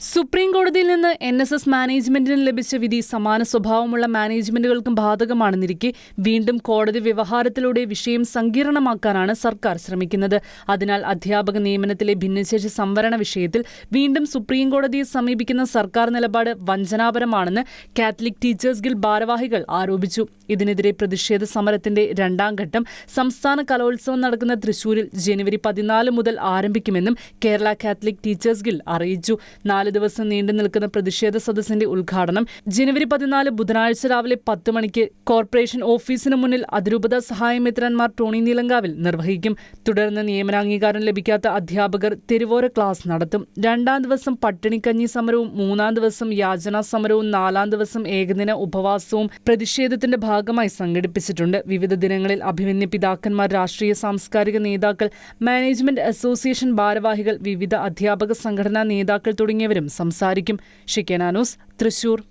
Supreme കോടതിയിൽ നിന്ന് N S S മാനേജ്മെന്റിന് ലഭിച്ച വിധി സമാന സ്വഭാവമുള്ള മാനേജ്മെന്റുകൾക്കും ബാധകമാണെന്നിരിക്കെ വീണ്ടും കോടതി വ്യവഹാരത്തിലൂടെ വിഷയം സങ്കീർണമാക്കാനാണ് സർക്കാർ ശ്രമിക്കുന്നത്. അതിനാൽ അധ്യാപക നിയമനത്തിലെ ഭിന്നശേഷി സംവരണ വിഷയത്തിൽ വീണ്ടും സുപ്രീം കോടതിയെ സമീപിക്കുന്ന സർക്കാർ നിലപാട് വഞ്ചനാപരമാണെന്ന് കാത്തലിക് ടീച്ചേഴ്സ് ഗിൽ ഭാരവാഹികൾ ആരോപിച്ചു. ഇതിനെതിരെ പ്രതിഷേധ സമരത്തിന്റെ രണ്ടാം ഘട്ടം സംസ്ഥാന കലോത്സവം നടക്കുന്ന തൃശൂരിൽ ജനുവരി പതിനാല് മുതൽ ആരംഭിക്കുമെന്നും കേരള കാത്തലിക് ടീച്ചേഴ്സ് ഗിൽ അറിയിച്ചു. നാല് ദിവസം നീണ്ടു നിൽക്കുന്ന പ്രതിഷേധ സദസ്സിന്റെ ഉദ്ഘാടനം ജനുവരി പതിനാല് ബുധനാഴ്ച രാവിലെ പത്ത് മണിക്ക് കോർപ്പറേഷൻ ഓഫീസിന് മുന്നിൽ അതിരൂപത സഹായമിത്രന്മാർ ടോണി നീലങ്കാവിൽ നിർവഹിക്കും. തുടർന്ന് നിയമനാംഗീകാരം ലഭിക്കാത്ത അധ്യാപകർ തെരുവോര ക്ലാസ് നടത്തും. രണ്ടാം ദിവസം പട്ടിണിക്കഞ്ഞി സമരവും മൂന്നാം ദിവസം യാചനാ സമരവും നാലാം ദിവസം ഏകദിന ഉപവാസവും പ്രതിഷേധത്തിന്റെ ഭാഗമായി സംഘടിപ്പിച്ചിട്ടുണ്ട്. വിവിധ ദിനങ്ങളിൽ അഭിമന്യ പിതാക്കന്മാർ രാഷ്ട്രീയ സാംസ്കാരിക നേതാക്കൾ മാനേജ്മെന്റ് അസോസിയേഷൻ ഭാരവാഹികൾ വിവിധ അധ്യാപക സംഘടനാ നേതാക്കൾ സംസാരിക്കും. ഷിക്കനാനൂസ് തൃശൂർ.